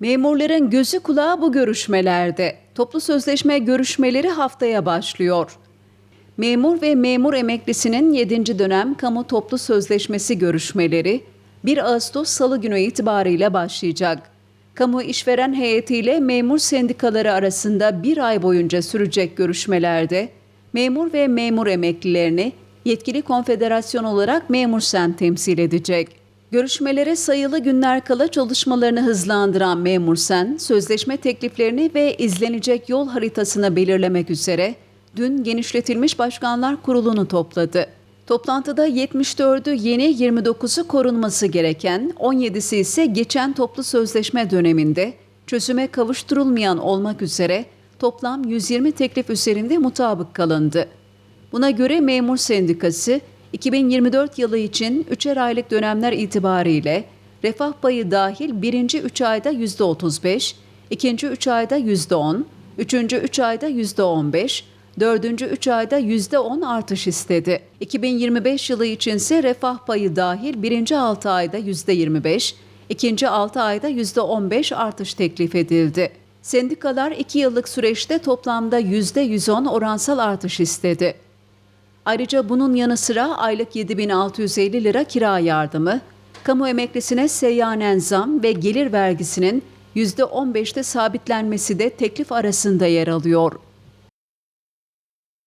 Memurların gözü kulağı bu görüşmelerde. Toplu sözleşme görüşmeleri haftaya başlıyor. Memur ve memur emeklisinin 7. dönem kamu toplu sözleşmesi görüşmeleri 1 Ağustos Salı günü itibariyle başlayacak. Kamu işveren heyetiyle memur sendikaları arasında bir ay boyunca sürecek görüşmelerde memur ve memur emeklilerini yetkili konfederasyon olarak Memur Sen temsil edecek. Görüşmelere sayılı günler kala çalışmalarını hızlandıran Memur Sen, sözleşme tekliflerini ve izlenecek yol haritasını belirlemek üzere dün genişletilmiş başkanlar kurulunu topladı. Toplantıda 74'ü yeni 29'u korunması gereken, 17'si ise geçen toplu sözleşme döneminde çözüme kavuşturulmayan olmak üzere toplam 120 teklif üzerinde mutabık kalındı. Buna göre memur sendikası 2024 yılı için 3'er aylık dönemler itibariyle refah payı dahil birinci 3 ayda %35, ikinci 3 ayda %10, üçüncü 3 ayda %15, dördüncü 3 ayda %10 artış istedi. 2025 yılı içinse refah payı dahil birinci 6 ayda %25, ikinci 6 ayda %15 artış teklif edildi. Sendikalar 2 yıllık süreçte toplamda %110 oransal artış istedi. Ayrıca bunun yanı sıra aylık 7650 lira kira yardımı, kamu emeklisine seyyanen zam ve gelir vergisinin %15'te sabitlenmesi de teklif arasında yer alıyor.